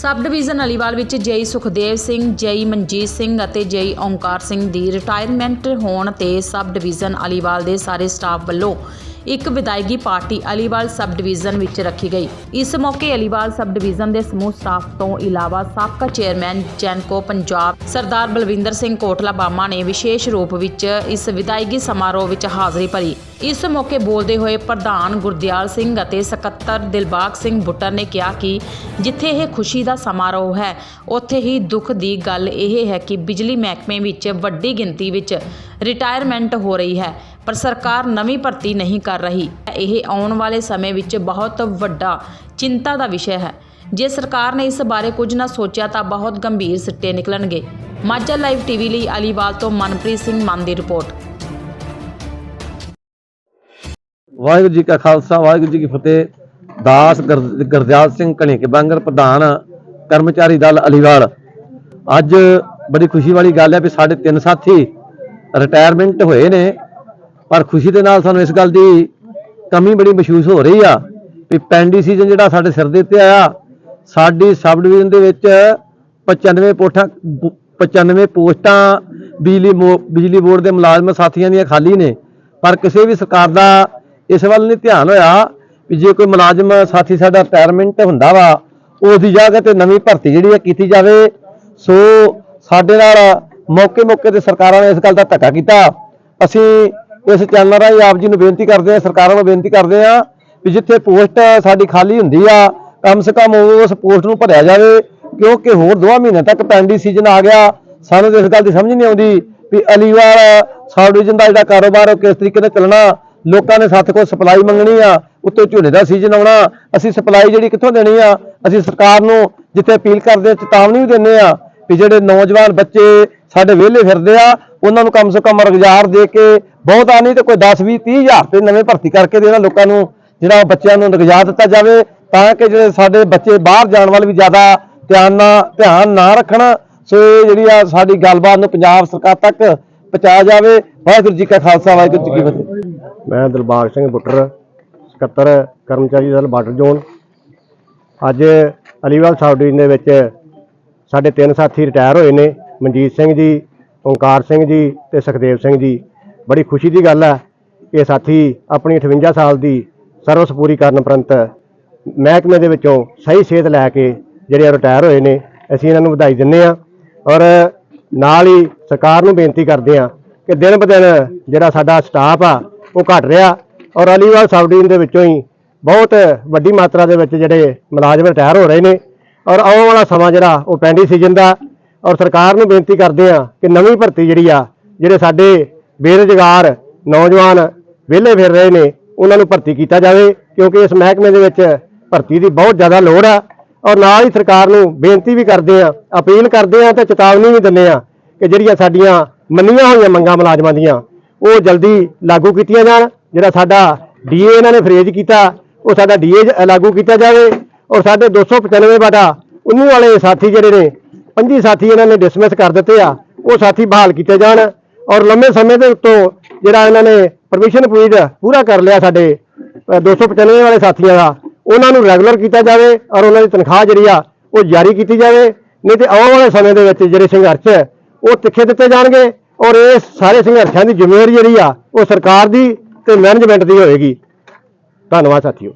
Sub division Aliwal ਵਿੱਚ ਜੇਈ ਸੁਖਦੇਵ ਸਿੰਘ ਜੇਈ ਮਨਜੀਤ ਸਿੰਘ ਅਤੇ JE Onkar Singh ਦੀ ਰਿਟਾਇਰਮੈਂਟ ਹੋਣ ਤੇ ਸਬ ਡਿਵੀਜ਼ਨ ਅਲੀਵਾਲ ਦੇ ਸਾਰੇ ਸਟਾਫ ਵੱਲੋਂ ਇੱਕ ਵਿਦਾਇਗੀ ਪਾਰਟੀ ਅਲੀਵਾਲ ਸਬ ਡਿਵੀਜ਼ਨ ਵਿੱਚ ਰੱਖੀ ਗਈ। ਇਸ ਮੌਕੇ ਅਲੀਵਾਲ ਸਬ ਡਿਵੀਜ਼ਨ ਦੇ ਸਮੂਹ ਸਟਾਫ ਤੋਂ ਇਲਾਵਾ ਸਾਬਕਾ ਚੇਅਰਮੈਨ ਜੈਨਕੋ ਪੰਜਾਬ ਸਰਦਾਰ ਬਲਵਿੰਦਰ ਸਿੰਘ ਕੋਟਲਾ ਬਾਮਾ ਨੇ ਵਿਸ਼ੇਸ਼ ਰੂਪ ਵਿੱਚ ਇਸ ਵਿਦਾਇਗੀ ਸਮਾਰੋਹ ਵਿੱਚ ਹਾਜ਼ਰੀ ਭਰੀ। ਇਸ ਮੌਕੇ ਬੋਲਦੇ ਹੋਏ ਪ੍ਰਧਾਨ ਗੁਰਦਿਆਲ ਸਿੰਘ ਅਤੇ ਸਕੱਤਰ ਦਿਲਬਾਗ ਸਿੰਘ ਬੁੱਟਰ ਨੇ ਕਿਹਾ ਕਿ ਜਿੱਥੇ ਇਹ ਖੁਸ਼ੀ ਦਾ ਸਮਾਰੋਹ ਹੈ, ਉੱਥੇ ਹੀ ਦੁੱਖ ਦੀ ਗੱਲ ਇਹ ਹੈ ਕਿ ਬਿਜਲੀ ਮਹਿਕਮੇ ਵਿੱਚ ਵੱਡੀ ਗਿਣਤੀ ਵਿੱਚ ਰਿਟਾਇਰਮੈਂਟ ਹੋ ਰਹੀ ਹੈ। ਪਰ ਸਰਕਾਰ ਨਵੀਂ ਭਰਤੀ ਨਹੀਂ ਕਰ ਰਹੀ। ਇਹ ਆਉਣ ਵਾਲੇ ਸਮੇਂ ਵਿੱਚ ਬਹੁਤ ਵੱਡਾ ਚਿੰਤਾ ਦਾ ਵਿਸ਼ਾ ਹੈ। ਜੇ ਸਰਕਾਰ ਨੇ ਇਸ ਬਾਰੇ ਕੁਝ ਨਾ ਸੋਚਿਆ ਤਾਂ ਬਹੁਤ ਗੰਭੀਰ ਸਿੱਟੇ ਨਿਕਲਣਗੇ। ਮਾਝਾ ਲਾਈਵ ਟੀਵੀ ਲਈ ਅਲੀਵਾਲ ਤੋਂ ਮਨਪ੍ਰੀਤ ਸਿੰਘ ਮਾਨ ਦੀ ਰਿਪੋਰਟ। ਵਾਹਿਗੁਰੂ ਜੀ ਕਾ ਖਾਲਸਾ, ਵਾਹਿਗੁਰੂ ਜੀ ਕੀ ਫਤਿਹ। ਦਾਸ ਗੁਰ- ਸਿੰਘ ਕਣੀਕੇ ਬਾਂਗਰ ਪ੍ਰਧਾਨ, ਕਰਮਚਾਰੀ ਦਲ ਅਲੀਵਾਲ। ਅੱਜ ਬੜੀ ਖੁਸ਼ੀ ਵਾਲੀ ਗੱਲ ਹੈ ਵੀ ਸਾਡੇ ਤਿੰਨ ਸਾਥੀ ਰਿਟਾਇਰਮੈਂਟ ਹੋਏ ਨੇ। ਪਰ ਖੁਸ਼ੀ ਦੇ ਨਾਲ ਸਾਨੂੰ ਇਸ ਗੱਲ ਦੀ ਕਮੀ ਬੜੀ ਮਹਿਸੂਸ ਹੋ ਰਹੀ ਆ ਵੀ ਪੈਂਡੀ ਸੀਜ਼ਨ ਜਿਹੜਾ ਸਾਡੇ ਸਿਰ ਦੇ ਉੱਤੇ ਆਇਆ, ਸਾਡੀ ਸਬ ਡਿਵੀਜ਼ਨ ਦੇ ਵਿੱਚ 95 ਪੋਸਟਾਂ 95 ਪੋਸਟਾਂ ਬਿਜਲੀ ਮੋ- ਬਿਜਲੀ ਬੋਰਡ ਦੇ ਮੁਲਾਜ਼ਮ ਸਾਥੀਆਂ ਦੀਆਂ ਖਾਲੀ ਨੇ। ਪਰ ਕਿਸੇ ਵੀ ਸਰਕਾਰ ਦਾ ਇਸ ਵੱਲ ਨਹੀਂ ਧਿਆਨ ਹੋਇਆ ਵੀ ਜੇ ਕੋਈ ਮੁਲਾਜ਼ਮ ਸਾਥੀ ਸਾਡਾ ਰਿਟਾਇਰਮੈਂਟ ਹੁੰਦਾ ਵਾ ਉਸ ਦੀ ਜਗ੍ਹਾ ਤੇ ਨਵੀਂ ਭਰਤੀ ਜਿਹੜੀ ਹੈ ਕੀਤੀ ਜਾਵੇ। ਸੋ ਸਾਡੇ ਨਾਲ ਮੌਕੇ ਮੌਕੇ ਤੇ ਸਰਕਾਰਾਂ ਨੇ ਇਸ ਗੱਲ ਦਾ ਧੱਕਾ ਕੀਤਾ। ਅਸੀਂ ਇਸ ਚੈਨਲ ਰਾਹੀਂ ਆਪ ਜੀ ਨੂੰ ਬੇਨਤੀ ਕਰਦੇ ਹਾਂ, ਸਰਕਾਰਾਂ ਨੂੰ ਬੇਨਤੀ ਕਰਦੇ ਹਾਂ ਵੀ ਜਿੱਥੇ ਪੋਸਟ ਸਾਡੀ ਖਾਲੀ ਹੁੰਦੀ ਆ, ਕਮ ਸੇ ਕਮ ਉਸ ਪੋਸਟ ਨੂੰ ਭਰਿਆ ਜਾਵੇ, ਕਿਉਂਕਿ ਹੋਰ 2 ਮਹੀਨੇ ਤੱਕ ਪੈਂਡੀ ਸੀਜ਼ਨ ਆ ਗਿਆ। ਸਾਨੂੰ ਤਾਂ ਇਸ ਗੱਲ ਦੀ ਸਮਝ ਨਹੀਂ ਆਉਂਦੀ ਵੀ ਅਲੀਵਾਲ ਸਬ ਡਿਵੀਜ਼ਨ ਦਾ ਜਿਹੜਾ ਕਾਰੋਬਾਰ ਉਹ ਕਿਸ ਤਰੀਕੇ ਨਾਲ ਚੱਲਣਾ। ਲੋਕਾਂ ਨੇ ਸਾਥ ਕੋਲ ਸਪਲਾਈ ਮੰਗਣੀ ਆ, ਉੱਤੋਂ ਝੋਨੇ ਦਾ ਸੀਜ਼ਨ ਆਉਣਾ। ਅਸੀਂ ਸਪਲਾਈ ਜਿਹੜੀ ਕਿੱਥੋਂ ਦੇਣੀ ਆ, ਅਸੀਂ ਸਰਕਾਰ ਨੂੰ ਜਿੱਥੇ ਅਪੀਲ ਕਰਦੇ ਹਾਂ, ਚੇਤਾਵਨੀ ਵੀ ਦਿੰਦੇ ਆ ਵੀ ਜਿਹੜੇ ਨੌਜਵਾਨ ਬੱਚੇ ਸਾਡੇ ਵਿਹਲੇ ਫਿਰਦੇ ਆ ਉਹਨਾਂ ਨੂੰ ਕਮ ਸੇ ਕਮ ਰੁਜ਼ਗਾਰ ਦੇ ਕੇ ਬਹੁਤਾ ਨਹੀਂ ਤੇ ਕੋਈ 10 20 30 ਹਜ਼ਾਰ ਤੇ ਨਵੇਂ ਭਰਤੀ ਕਰਕੇ ਦੇਣਾ ਲੋਕਾਂ ਨੂੰ, ਜਿਹੜਾ ਬੱਚਿਆਂ ਨੂੰ ਰੁਜ਼ਗਾਰ ਦਿੱਤਾ ਜਾਵੇ, ਤਾਂ ਕਿ ਜਿਹੜੇ ਸਾਡੇ ਬੱਚੇ ਬਾਹਰ ਜਾਣ ਵੱਲ ਵੀ ਜ਼ਿਆਦਾ ਧਿਆਨ ਨਾ ਧਿਆਨ ਨਾ ਰੱਖਣਾ। ਸੋ ਇਹ ਜਿਹੜੀ ਆ ਸਾਡੀ ਗੱਲਬਾਤ ਨੂੰ ਪੰਜਾਬ ਸਰਕਾਰ ਤੱਕ ਪਹੁੰਚਾਇਆ ਜਾਵੇ। ਵਾਹਿਗੁਰੂ ਜੀ ਕਾ ਖਾਲਸਾ, ਵਾਹਿਗੁਰੂ ਜੀ ਕੀ ਫਤਿਹ। ਮੈਂ ਦਿਲਬਾਗ ਸਿੰਘ ਬੁੱਟਰ, ਸਕੱਤਰ, ਕਰਮਚਾਰੀ ਦਲ ਬਾਰਡਰ ਜ਼ੋਨ। ਅੱਜ ਅਲੀਵਾਲ ਸਬ ਡਿਵੀਜ਼ਨ ਦੇ ਵਿੱਚ ਸਾਡੇ ਤਿੰਨ ਸਾਥੀ ਰਿਟਾਇਰ ਹੋਏ ਨੇ, ਮਨਜੀਤ ਸਿੰਘ ਜੀ ਓਂਕਾਰ ਸਿੰਘ ਜੀ ਤੇ ਸੁਖਦੇਵ ਸਿੰਘ ਜੀ। ਬੜੀ ਖੁਸ਼ੀ ਦੀ ਗੱਲ ਹੈ ਕਿ ਸਾਥੀ ਆਪਣੀ 58 ਸਾਲ ਦੀ ਸਰਵਿਸ ਪੂਰੀ ਕਰਨ ਉਪਰੰਤ ਮਹਿਕਮੇ ਦੇ ਵਿੱਚੋਂ ਸਹੀ ਸੇਧ ਲੈ ਕੇ ਜਿਹੜੇ ਰਿਟਾਇਰ ਹੋਏ ਨੇ, ਅਸੀਂ ਇਹਨਾਂ ਨੂੰ ਵਧਾਈ ਦਿੰਦੇ ਹਾਂ ਔਰ ਨਾਲ ਹੀ ਸਰਕਾਰ ਨੂੰ ਬੇਨਤੀ ਕਰਦੇ ਹਾਂ ਕਿ ਦਿਨ ਬ ਦਿਨ ਜਿਹੜਾ ਸਾਡਾ ਸਟਾਫ ਆ, ਉਹ ਘਟ ਰਿਹਾ ਔਰ ਅਲੀਵਾਲ ਸਬ ਡਿਵੀਜ਼ਨ ਦੇ ਵਿੱਚੋਂ ਹੀ ਬਹੁਤ ਵੱਡੀ ਮਾਤਰਾ ਦੇ ਵਿੱਚ ਜਿਹੜੇ ਮੁਲਾਜ਼ਮ ਰਿਟਾਇਰ ਹੋ ਰਹੇ ਨੇ ਔਰ ਆਉਣ ਵਾਲਾ ਸਮਾਂ ਜਿਹੜਾ ਉਹ ਪੈਂਡੀ ਸੀਜ਼ਨ ਦਾ ਔਰ ਸਰਕਾਰ ਨੂੰ ਬੇਨਤੀ ਕਰਦੇ ਆ ਕਿ ਨਵੀਂ ਭਰਤੀ ਜਿਹੜੀ ਆ, ਜਿਹੜੇ ਸਾਡੇ ਬੇਰੁਜ਼ਗਾਰ ਨੌਜਵਾਨ ਵਿਹਲੇ ਫਿਰ ਰਹੇ ਨੇ, ਉਹਨਾਂ ਨੂੰ ਭਰਤੀ ਕੀਤਾ ਜਾਵੇ, ਕਿਉਂਕਿ ਇਸ ਮਹਿਕਮੇ ਦੇ ਵਿੱਚ ਭਰਤੀ ਦੀ ਬਹੁਤ ਜ਼ਿਆਦਾ ਲੋੜ ਆ। ਔਰ ਨਾਲ ਹੀ ਸਰਕਾਰ ਨੂੰ ਬੇਨਤੀ ਵੀ ਕਰਦੇ ਆ ਅਪੀਲ ਕਰਦੇ ਆ ਤੇ ਚੇਤਾਵਨੀ ਵੀ ਦਿੰਦੇ ਆ ਕਿ ਜਿਹੜੀਆਂ ਸਾਡੀਆਂ ਮੰਨੀਆਂ ਹੋਈਆਂ ਮੰਗਾਂ ਮੁਲਾਜ਼ਮਾਂ ਦੀਆਂ, ਉਹ ਜਲਦੀ ਲਾਗੂ ਕੀਤੀਆਂ ਜਾਣ। ਜਿਹੜਾ ਸਾਡਾ ਡੀਏ ਇਹਨਾਂ ਨੇ ਫਰੇਜ ਕੀਤਾ, ਉਹ ਸਾਡਾ ਡੀਏ ਲਾਗੂ ਕੀਤਾ ਜਾਵੇ। ਔਰ ਸਾਡੇ 295 ਬਟਾ 19 ਵਾਲੇ ਸਾਥੀ ਜਿਹੜੇ ਨੇ 25 ਸਾਥੀ ਇਹਨਾਂ ਨੇ ਡਿਸਮਿਸ ਕਰ ਦਿੱਤੇ ਆ। ਉਹ ਸਾਥੀ ਬਹਾਲ ਕੀਤੇ ਜਾਣ ਔਰ ਲੰਮੇ ਸਮੇਂ ਦੇ ਉੱਤੋਂ ਜਿਹੜਾ ਇਹਨਾਂ ਨੇ ਪਰਮਿਸ਼ਨ ਪੀਰੀਅਡ ਪੂਰਾ ਕਰ ਲਿਆ ਸਾਡੇ ਅ, 295 ਵਾਲੇ ਸਾਥੀਆਂ ਦਾ। ਉਹਨਾਂ ਨੂੰ ਰੈਗੂਲਰ ਕੀਤਾ ਜਾਵੇ ਔਰ ਉਹਨਾਂ ਦੀ ਤਨਖਾਹ ਜਿਹੜੀ ਆ ਉਹ ਜਾਰੀ ਕੀਤੀ ਜਾਵੇ। ਨਹੀਂ ਤੇ ਆਉਣ ਵਾਲੇ ਸਮੇਂ ਦੇ ਵਿੱਚ ਜਿਹੜੇ ਸੰਘਰਸ਼ ਉਹ ਤਿੱਖੇ ਦਿੱਤੇ ਜਾਣਗੇ ਔਰ ਇਹ ਸਾਰੇ ਸੰਘਰਸ਼ਾਂ ਦੀ ਜ਼ਿੰਮੇਵਾਰੀ ਜਿਹੜੀ ਆ ਉਹ ਸਰਕਾਰ ਦੀ ਤੇ ਮੈਨੇਜਮੈਂਟ ਦੀ ਹੋਏਗੀ। ਧੰਨਵਾਦ ਸਾਥੀਓ।